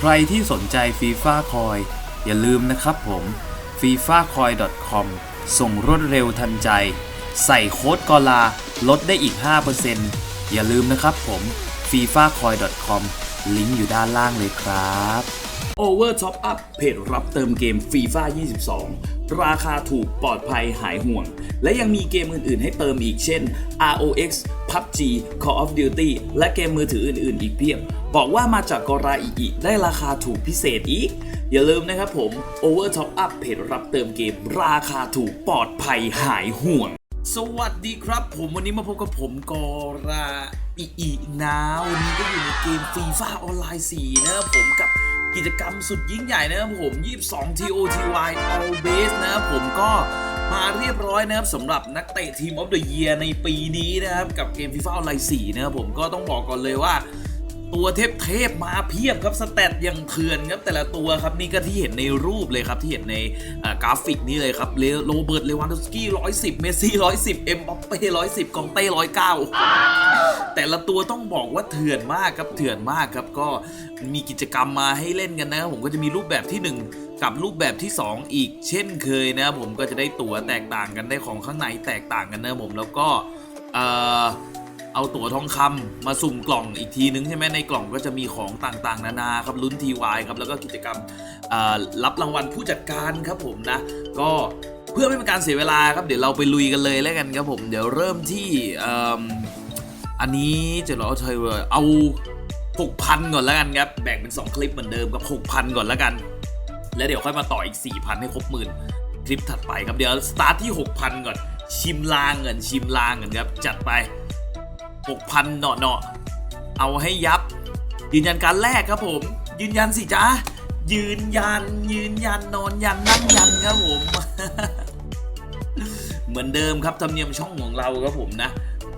ใครที่สนใจฟีฟ่าคอยอย่าลืมนะครับผม f i f a c o i com ส่งรวดเร็วทันใจ ใส่โค้ดกอลาลดได้อีก 5%อย่าลืมนะครับผม f i f a c o i com ลิงก์อยู่ด้านล่างเลยครับ Over Top Up เพจรับเติมเกม FIFA 22 ราคาถูกปลอดภัยหายห่วง และยังมีเกมอื่น ๆ ให้เติมอีกเช่น ROX PUBG Call of Duty และเกมมือถืออื่น ๆ อีกเพียบ บอกว่ามาจากกราอีอีได้ราคาถูกพิเศษอีก อย่าลืมนะครับผม Over Top Up เพจรับเติมเกม ราคาถูกปลอดภัยหายห่วง สวัสดีครับ ผมวันนี้มาพบกับผมกราอีอีนาวันนี้ก็อยู่ในเกมฟีฟ่าออนไลน์4นะครับผมกับ กิจกรรมสุดยิ่งใหญ่นะครับผม 22 TOTY All Base นะครับผมก็มาเรียบร้อยนะครับสำหรับนักเตะทีมออฟเดอะเยียในปีนี้นะครับ กับเกมฟีฟ่าออนไลน์4นะครับผมก็ต้องบอกก่อนเลยว่า ตัวเทพเทพมาเพียบครับสแตทอย่างเถื่อนครับแต่ละตัวครับนี่ก็ที่เห็นในรูปเลยครับที่เห็นในกราฟิกนี่เลยครับเลโรเบิร์ตเลวันดสกี้110เมสซี่110เอ็มบัปเป้110กองเต้109แต่ละตัวต้องบอกว่าเถื่อนมากครับเถื่อนมากครับก็มีกิจกรรมมาให้เล่นกันนะครับผมก็จะมีรูปแบบที่ 1กับรูปแบบที่ 2 อีกเช่นเคยนะครับผมก็จะได้ตั๋วแตกต่างกันได้ของข้างในแตกต่างกันนะผมแล้วก็เอ่อ เอาตั๋วทองคำมาสุ่มกล่องอีกทีนึงใช่ไหมในกล่องก็จะมีของต่างๆ นานาครับลุ้นทีวายครับแล้วก็กิจกรรมรับรางวัลผู้จัดการครับผมนะ ก็เพื่อไม่เป็นการเสียเวลาครับเดี๋ยวเราไปลุยกันเลยแล้วกันครับผมเดี๋ยวเริ่มที่อ,อันนี้จะรอเทเวอร์เอา6,000 ก่อนแล้วกันครับ แบ่งเป็น 2 คลิปเหมือนเดิมกับ 6,000 ก่อนแล้วกัน แล้วเดี๋ยวค่อยมาต่ออีก 4,000 ให้ครบหมื่นคลิปถัดไปครับ เดี๋ยวสตาร์ทที่ 6,000 ก่อน ชิมลางเงินชิมลางเงินครับ จัดไป 6,000เนาะเนาะเอาให้ยับ ยืนยันการแรกครับผม ยืนยันสิจ้ายืนยัน ยืนยันนอนยันนั่งยันครับผม เหมือนเดิมครับธรรมเนียมช่องของเราครับผมนะ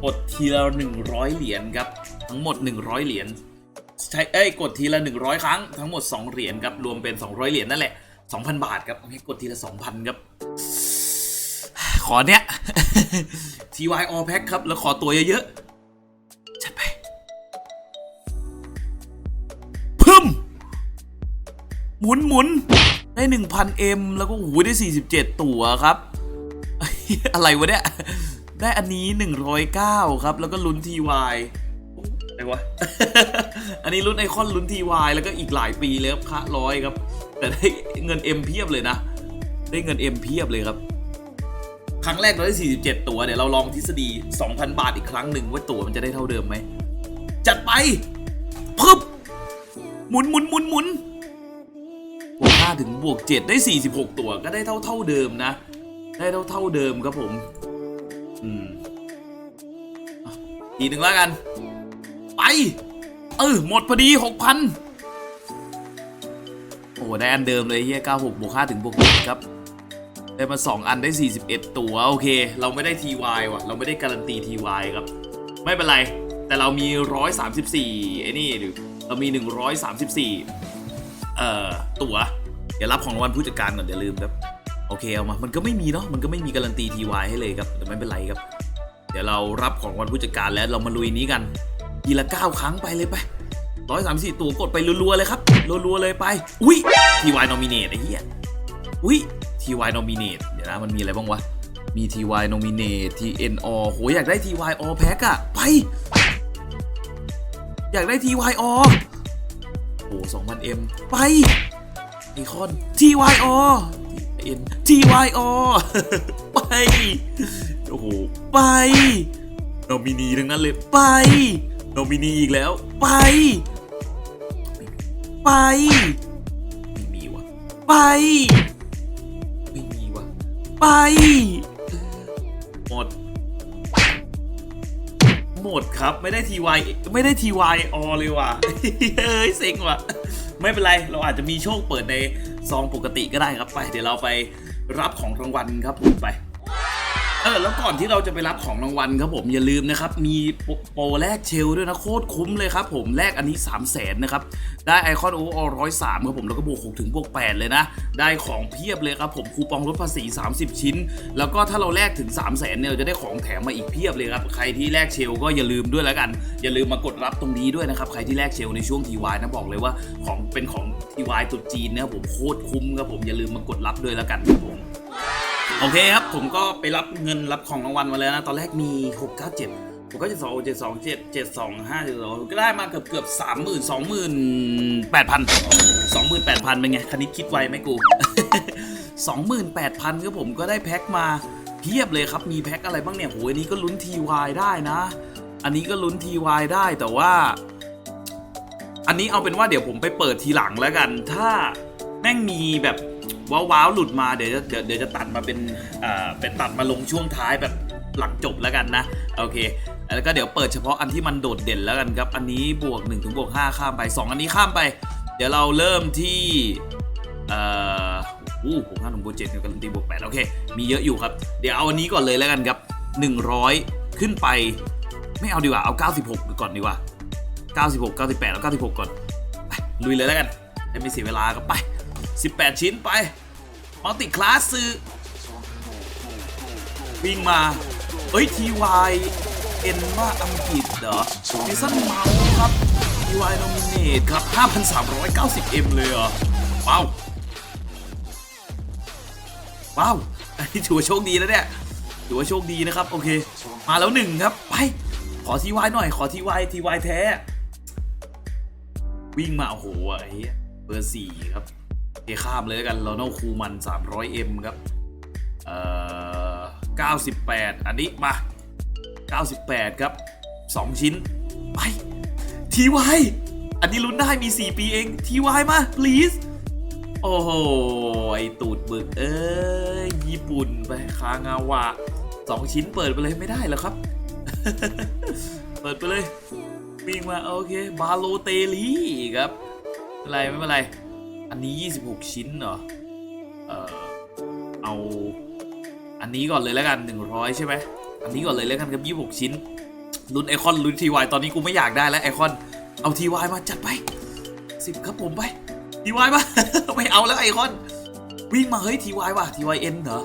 กดทีละ100 เหรียญครับ ทั้งหมด 100 เหรียญใช้เอ้ยกดทีละ 100 ครั้งทั้งหมด 2 เหรียญครับรวมเป็น 200 เหรียญนั่นแหละ 2,000 บาทครับให้กดทีละ 2,000 ครับ ขอเนี้ย TY All Pack ครับ แล้วขอตัวเยอะๆ พึ่มหมุนหมุนได้ 1,000M แล้วก็โอ้โหได้47ตั๋วครับ อะไรวะเนี่ย ได้อันนี้109ครับ แล้วก็ลุ้น TY อะไรวะ อันนี้ลุ้นไอคอนลุ้น TY แล้วก็อีกหลายปีเลยครับค่าร้อยครับ แต่ได้เงิน M เพียบเลยนะ ได้เงิน M เพียบเลยครับครั้งแรกเราได้ 47 ตัว เดี๋ยวเราลองทฤษฎี 2,000 บาทอีกครั้งหนึ่งว่าตั๋วมันจะได้เท่าเดิมไหม จัดไป พึบ หมุนหมุนหมุนหมุนบวก5ถึงบวก7ได้46ตัวก็ได้เท่าเท่าเดิมนะ ได้เท่าเท่าเดิมครับผม อืมอะทีหนึ่งแล้วกัน ไป เออหมดพอดี6,000โอ้ได้อันเดิมเลยเฮีย96บวก5ถึงบวก7ครับได้มา 2 อันได้ 41 ตัว โอเค เราไม่ได้ TY ว่ะ เราไม่ได้การันตี TY ครับ ไม่เป็นไร แต่เรามี 134ไอ้นี่หรือ เรามี 134 เอ่อ ตั๋วเดี๋ยวรับของรางวัลผู้จัดการก่อนอย่าลืมครับ โอเคเอามา มันก็ไม่มีเนาะ มันก็ไม่มีการันตี TY ให้เลยครับ แต่ไม่เป็นไรครับ เดี๋ยวเรารับของรางวัลผู้จัดการแล้วเรามาลุยนี้กันทีละ 9 ครั้งไปเลยไป134ตัวกดไปรัวๆเลยครับ รัวๆเลยไป อุ้ย TY nominate ไอ้เหี้ย อุ้ย TY nominate เดี๋ยวนะมันมีอะไรบ้างวะ มี TY nominate TNO โหอยากได้ TY all pack อะไป อยากได้ TY all โอ้2,000 M ไปไอคอน TY all N TY all ไป โอ้โห ไปโนมินีทั้งนั้นเลย ไปโนมินีอีกแล้ว ไป ไปไม่มีวะไปไม่มีวะไป หมด หมดครับไม่ได้ทีวไม่ได้ทีวออเลยว่ะเฮ้ยเซ็งว่ะ ไม่เป็นไรเราอาจจะมีโชคเปิดในซองปกติก็ได้ครับไป เดี๋ยวเราไปรับของรางวัลครับผมไป เออแล้วก่อนที่เราจะไปรับของรางวัลครับผมอย่าลืมนะครับมีโปรแลกเชลด้วยนะโคตรคุ้มเลยครับผมแลกอันนี้ 3 0 0แสนนะครับได้ไอคอนโอเวอร้อยสามครับผมแล้วก็บวก6ถึงบวก8เลยนะ ได้ของเพียบเลยครับผมคูปองลดภาษี 30 ชิ้น แล้วก็ถ้าเราแลกถึง 3 0 0แสนเนี่ยเราจะได้ของแถมมาอีกเพียบเลยครับใครที่แลกเชลก็อย่าลืมด้วยแล้วกัน อย่าลืมมากดรับตรงนี้ด้วยนะครับใครที่แลกเชลในช่วงทีวายนะบอกเลยว่าของเป็นของทีวายตุดจีนนะครับผมโคตรคุ้มครับผมอย่าลืมมากดรับด้วยแล้วกันครับผม โอเคครับ ผมก็ไปรับเงินรับของรางวัลมาแล้วนะ ตอนแรกมี 6 9 7 6 9 7 2 7 2 7 7 2 5 7 2ก็ได้มาเกือบเกือบสามหมื่นสองหมื่นแปดพันสองหมื่นแปดพันเป็นไง คณิตคิดไวไหมกูสองหมื่นแปดพันครับผมก็ได้แพ็คมาเพียบเลยครับ มีแพ็คอะไรบ้างเนี่ยโหอันนี้ก็ลุ้นทีวายได้นะ อันนี้ก็ลุ้นทีวายได้แต่ว่า อันนี้เอาเป็นว่าเดี๋ยวผมไปเปิดทีหลังแล้วกัน ถ้า ม่งมีแบบว้าวๆหลุดมาเดี๋ยวจะเดี๋ยวเดี๋ยวจะตัดมาเป็นอ่าเป็นตัดมาลงช่วงท้ายแบบหลังจบแล้วกันนะโอเคแล้วก็เดี๋ยวเปิดเฉพาะอันที่มันโดดเด่นแล้วกันครับ อันนี้บวก1ถึงบวก5ข้ามไป 2 อันนี้ข้ามไป เดี๋ยวเราเริ่มที่เอ่ออู้ผมห้าหนึ่งบวกเจ็ดกับการันตีบวกแปดโอเค มีเยอะอยู่ครับ เดี๋ยวเอาอันนี้ก่อนเลยแล้วกันครับ 100 ขึ้นไป ไม่เอาดีกว่า เอา 96 ก่อนดีกว่า 96 98แล้ว96 ก่อน ไปลุยเลยแล้วกันไม่เสียเวลาก็ไป 18 ชิ้นไปมัลติคลาสซื้อวิ่งมา เอ้ย TY เอ็นว่าอังกฤษเหรอซีซั่นเมาส์ครับ TY Nominate ครับ 5,390M เลยเหรอว้าวว้าวอันนี้ถือว่าโชคดีแล้วเนี่ยถือว่าโชคดีนะครับ โอเค มาแล้วหนึ่งครับ ไป ขอทีวายหน่อย ขอทีวายทีวายแท้ วิ่งมา โอ้โหไอ้เบอร์สี่ครับ ข้ามเลยแล้วกันโรนัลคูมัน 300M ครับเอ่อ98 อันนี้มา 98 ครับ 2 ชิ้น ไปทีวายอันนี้ลุ้นได้มี 4 ปีเองทีวายมา please โอ้โห ไอตูดบึก เอ้ย ญี่ปุ่นไปคางาวะสองชิ้นเปิดไปเลยไม่ได้เหรอครับ เปิดไปเลยวิ่งมา โอเค บาโลเตลีครับไม่เป็นไรไม่เป็นไร อันนี้ 26 ชิ้นเหรอ เออเอา อันนี้ก่อนเลยแล้วกัน 100 ใช่ไหม อันนี้ก่อนเลยแล้วกันครับ 26 ชิ้นลุ้นไอคอนลุ้นทีวายตอนนี้กูไม่อยากได้แล้วไอคอน เอาทีวายมาจัดไป 10 ครับผมไปทีวายมาไม่เอาแล้วไอคอน วิ่งมาเฮ้ยทีวายว่ะทีวายเอ็นเหรอ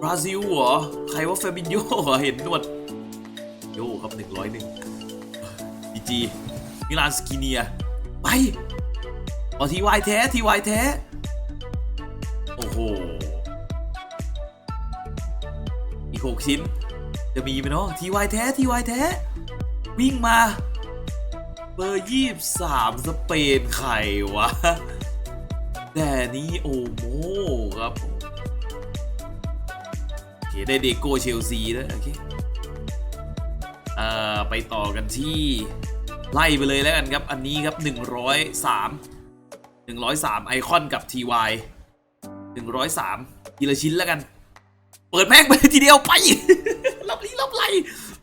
บราซิลเหรอ ใครว่าเฟบินโยเหรอเห็นหนวดโยครับหนึ่งร้อยหนึ่งดีจีมิลานสกิเนีย ไป อทีวายแท้ทีวายแท้ โอ้โห อีกหกชิ้น จะมีไหมเนาะทีวายแท้ทีวายแท้ วิ่งมา เบอร์ยี่สามสเปนไข่วะ แต่นี้โอโมครับโอเคได้เดโกเชลซีแล้วโอเคเอ่อไปต่อกันที่ไล่ไปเลยแล้วกันครับ อันนี้ครับ 103 103 ไอคอนกับ TY 103ทีละชิ้นแล้วกัน เปิดแม่งไปทีเดียวไปรับลีรับไหล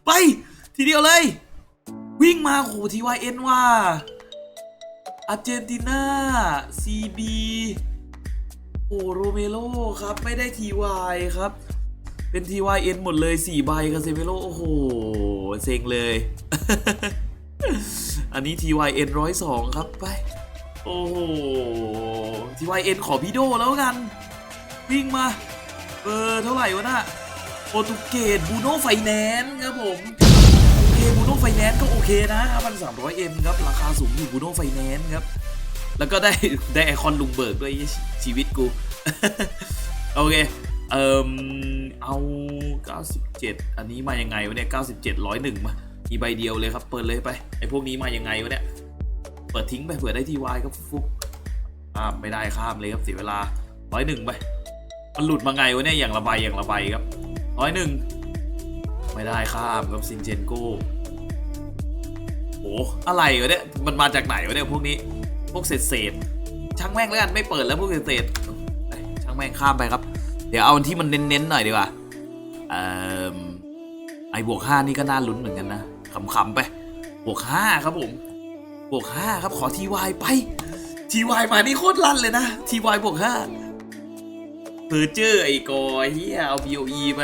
ไปทีเดียวเลย วิ่งมาโห TYN ว่าอาร์เจนตินาซีบีโอโรเมโลครับ ไม่ได้ TY ครับ เป็น TYN หมดเลย 4 ใบคาเซเมโลโอ้โห เซ็งเลย อันนี้ TYN 102 ครับ ไป โอ้โห TYN ขอพี่โดแล้วกัน วิ่งมาเบอร์เท่าไหร่วะน่ะโปรตุเกสบูโน่ไฟแนนซ์ครับผมโอเคบูโน่ไฟแนนซ์ก็โอเคนะ5,300 M ครับ ราคาสูงอยู่บูโน่ไฟแนนซ์ครับ แล้วก็ได้ได้ไอคอนลุงเบิร์กด้วยชีวิตกู โอเค เอ่มเอา 97 อันนี้มายังไงวะเนี่ย 97 101 มา มีใบเดียวเลยครับ เปิดเลยไป ไอพวกนี้มายังไงวะเนี่ย เปิดทิ้งไปเผื่อได้ทีวายก็ฟุกข้ามไม่ได้ข้ามเลยครับเสียเวลา101ไปมันหลุดมาไงวะเนี่ยอย่างละใบอย่างละใบครับ101ไม่ได้ข้ามครับซินเจนโกโอ้อะไรวะเนี่ยมันมาจากไหนวะเนี่ยพวกนี้พวกเศษเศษช่างแม่งแล้วกันไม่เปิดแล้วพวกเศษเศษช่างแม่งข้ามไปครับ เดี๋ยวเอาอันที่มันเน้นๆหน่อยดีกว่าเอ่อไอบวกห้านี่ก็น่าลุ้นเหมือนกันนะขำๆไปบวกห้าครับผม บวกห้าครับขอทีวายไปทีวายมานี่โคตรลั่นเลยนะทีวายบวกห้าเพอเจอร์ไอ้กอเฮียเอา BOE ไป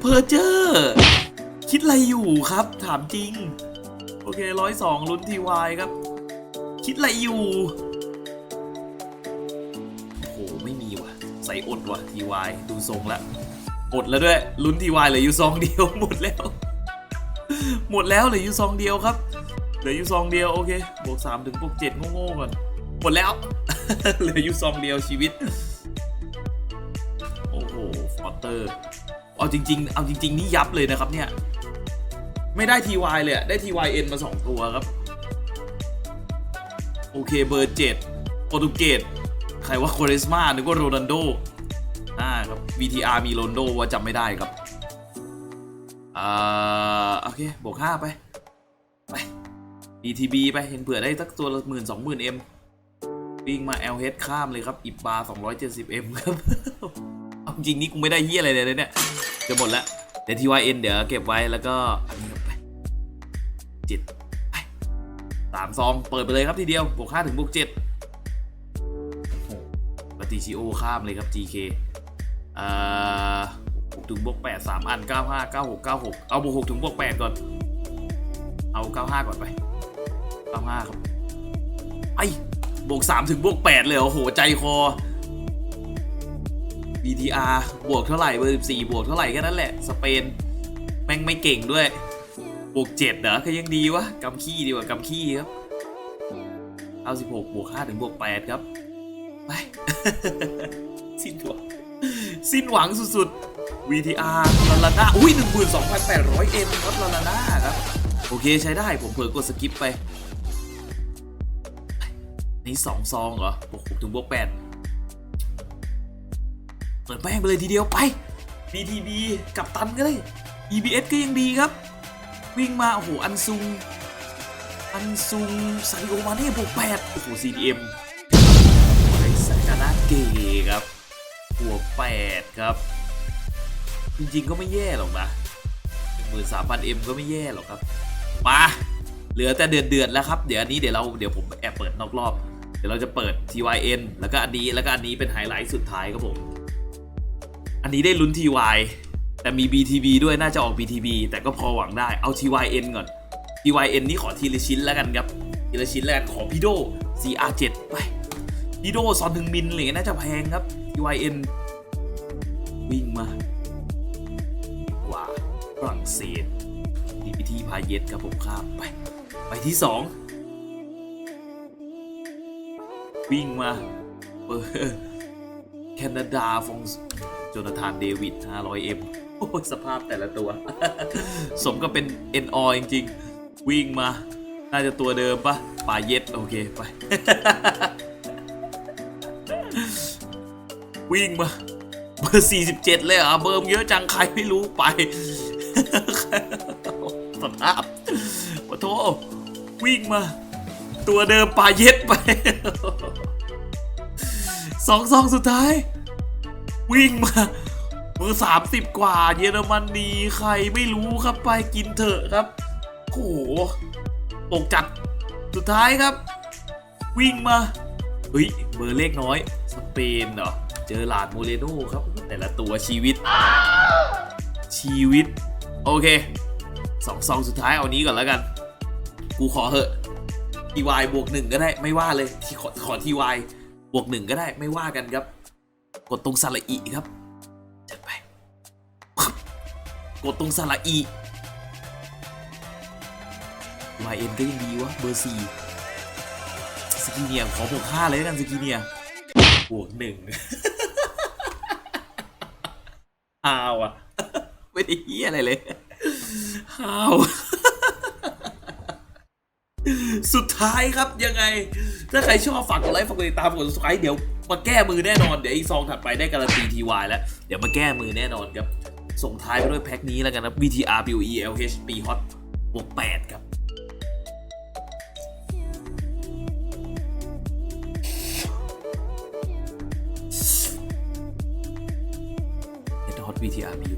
เพอเจอร์คิดอะไรอยู่ครับ ถามจริง โอเคร้อยสองลุ้นทีวายครับ คิดอะไรอยู่โอ้โหไม่มีว่ะ ใส่อดว่ะทีวายดูทรงละอดแล้วด้วยลุ้นทีวายเหลืออยู่ซองเดียวหมดแล้ว หมดแล้วเหลืออยู่ซองเดียวครับ ลืออยู่ซองเดียวโอเคบวกสามถึงบวกเจ็ดโง่ๆก่อนหมดแล้ว เหลืออยู่ซองเดียวชีวิต โอ้โหฟอร์เตอร์เอาจริง ๆ เอาจริง ๆ นี่ยับเลยนะครับเนี่ย ไม่ได้ TY เลยอะได้ TYN มา 2 ตัวครับ โอเคเบอร์เจ็ดโปรตุเกสใครว่าโคเรสมานึกว่าโรนัลโดอ่าครับ VTR มีโรนโดว่าจำไม่ได้ครับอ่าโอเคบวก5ไปไป DTB ไปเห็นเผื่อได้สักตัวละหมื่นสองหมื่น M วิ่งมา LH ข้ามเลยครับ อิบบาร์270 M ครับ เอาจริงนี่กูไม่ได้เฮียอะไรเลยเนี่ย จะหมดแล้วเดี๋ยว TYN เดี๋ยวเก็บไว้แล้วก็อันนี้ไปเจ็ดไปสามซองเปิดไปเลยครับทีเดียว บวกห้าถึงบวกเจ็ดปฏิชิโอข้ามเลยครับ GK อ่าหกถึงบวกแปดสามอันเก้าห้าเก้าหกเก้าหกเอาบวกหกถึงบวกแปดก่อน เอาเก้าห้าก่อนไป เก้าห้าครับไอบวกสามถึงบวกแปดเลยโอ้โห ใจคอ BTR บวกเท่าไหร่เบอร์14บวกเท่าไหร่แค่นั้นแหละ สเปน แม่งไม่เก่งด้วย บวก7เหรอก็ยังดีวะกำขี้ดีกว่ากำขี้ครับเอา16บหกบวก5ถึงบวก8ครับ ไป สิ้นหวังสิ้นหวังสุดๆ VTR ลาลาน่าอุ้ย12,800 M ครับลาลาน่าครับ โอเคใช้ได้ผมเผลอกดสกิปไป นี่สองซองเหรอบวกถึงบวก8เปิดแป้งไปเลยทีเดียวไป BTB กับตันก็ได้ EBS ก็ยังดีครับ วิ่งมา โอ้โห อันซุง อันซุงซาริโอมาเน่บวกแปดโอ้โห CDM ไอสากานาเกครับบวกแปดครับ จริงๆก็ไม่แย่หรอกนะหมื่นสามพันเอ็มก็ไม่แย่หรอกครับ มา เหลือแต่เดือดเดือดแล้วครับ เดี๋ยวอันนี้เดี๋ยวเราเดี๋ยวผมแอบเปิดนอกรอบ เดี๋ยวเราจะเปิด TYN แล้วก็อันนี้แล้วก็อันนี้เป็นไฮไลท์สุดท้ายครับผม อันนี้ได้ลุ้น TY แต่มี BTB ด้วยน่าจะออก BTB แต่ก็พอหวังได้เอา TYN ก่อน TYN นี่ขอทีละชิ้นแล้วกันครับ ทีละชิ้นแล้วกันขอพี่โด CR7 ไปพี่โดซอนถึงมินอะไรเงี้ยน่าจะแพงครับ TYN วิ่งมากว่าฝรั่งเศสดีพิธีพาเยสครับผมข้ามไป ไปที่ 2 วิ่งมาเปิดแคนาดาฟงโจนาธานเดวิด 500M โอ้สภาพแต่ละตัว สมก็เป็น NO จริงๆ วิ่งมา น่าจะตัวเดิมปะป่าเย็ด โอเค ไป วิ่งมาเบอร์ 47 เลยเหรอะเบอร์มเยอะจัง ใครไม่รู้ไปสภาพขอโทษวิ่งมา ตัวเดิมป่าเย็ดไปสองซองสุดท้าย วิ่งมาเบอร์สามสิบกว่า เยอรมนีใครไม่รู้ครับไปกินเถอะครับโอ้โหตกจัดสุดท้ายครับ วิ่งมาเฮ้ยเบอร์เลขน้อย สเปนเหรอเจอหลาดโมเรโน่ครับ แต่ละตัวชีวิต ชีวิต โอเคสองซองสุดท้ายเอานี้ก่อนแล้วกัน กูขอเหอะ ทีวายบวกหนึ่งก็ได้ไม่ว่าเลยที่ขอขอทีวายบวกหนึ่งก็ได้ไม่ว่ากันครับ กดตรงสระอีครับจัดไป กดตรงสระอี YN ก็ยังดีวะเบอร์สี่สกีเนียขอบวกห้าเลยกันสกีเนียบวกหนึ่งอ้าวอะไม่ได้เฮียอะไรเลยอ้าว สุดท้ายครับยังไง ถ้าใครชอบฝากกดไลค์ฝากกดติดตามกด subscribe เดี๋ยวมาแก้มือแน่นอน เดี๋ยวอีกซองถัดไปได้การันตีทีวายแล้ว เดี๋ยวมาแก้มือแน่นอนครับ ส่งท้ายไปด้วยแพ็คนี้แล้วกันนะ VTR BOE LH P Hot บวก8ครับเ Hot VTR BU จั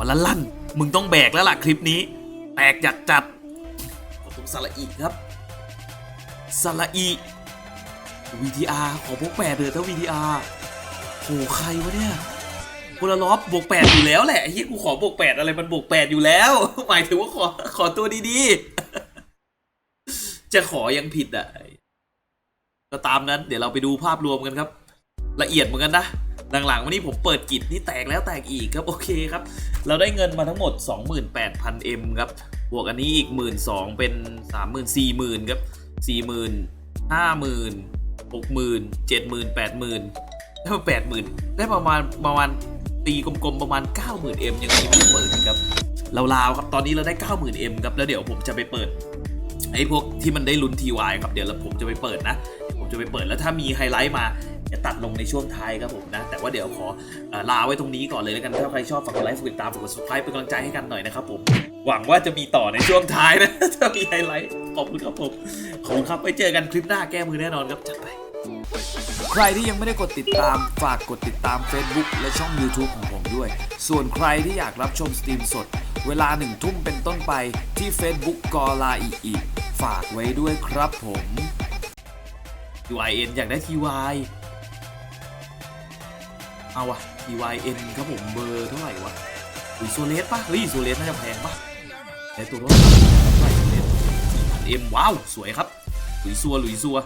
อละลั่น มึงต้องแบกแล้วล่ะคลิปนี้ แตกจัดจัดขอตรงสระอีครับสระอี VTR ขอบวกแปดเถอะถ้า VTR โหใครวะเนี่ยคนละล็อบบวกแปดอยู่แล้วแหละเหี้ยกูขอบวกแปดอะไรมันบวกแปดอยู่แล้ว หมายถึงว่าขอขอตัวดีๆ จะขอยังผิดอะ ก็ตามนั้น เดี๋ยวเราไปดูภาพรวมกันครับ ละเอียดเหมือนกันนะ หลังๆวันนี้ผมเปิดกิจนี่แตกแล้วแตกอีกครับโอเคครับ เราได้เงินมาทั้งหมด 28,000 M ครับบวกอันนี้อีก 1 2 0 0 0เป็น 30,000 4 0 0 0ครับ40,000 5 0 0 0 6 0 0 0 70,000 8 0 0 0ได้มา80,000 ได้ประมาณประมาณตีกลมๆประมาณ 90,000 M ยังมีไม่เปิดครับราวๆครับตอนนี้เราได้ 90,000 M ครับแล้วเดี๋ยวผมจะไปเปิดไอ้พวกที่มันได้ลุ้นทีวายครับเดี๋ยวผมจะไปเปิดนะ ผมจะไปเปิดแล้วถ้ามีไฮไลท์มา จะตัดลงในช่วงท้ายครับผมนะ แต่ว่าเดี๋ยวขอเอ่อลาไว้ตรงนี้ก่อนเลยแล้วกันถ้าใครชอบฝากกดไลค์ฝากกดติดตามฝากกด subscribe เป็นกำลังใจให้กันหน่อยนะครับผมหวังว่าจะมีต่อในช่วงท้ายนะถ้ามีไฮไลท์ขอบคุณครับผมขอบคุณครับไปเจอกันคลิปหน้าแก้มือแน่นอนครับจัดไปใครที่ยังไม่ได้กดติดตามฝากกดติดตาม Facebook และช่อง YouTube ของผมด้วย ส่วนใครที่อยากรับชมสตรีมสด เวลาหนึ่งทุ่มเป็นต้นไปที่ Facebook กอลาอีอีฝากไว้ด้วยครับผม TYN อยากได้ TY เอาวะ TYN ครับผมเบอร์เท่าไหร่วะหรือโซเลสปะเฮ้ยโซเลสน่าจะแพงปะแต่ตัวรถเท่าไหร่โซเลส4,000 M ว้าว สวยครับหลุยซัวหลุยซัว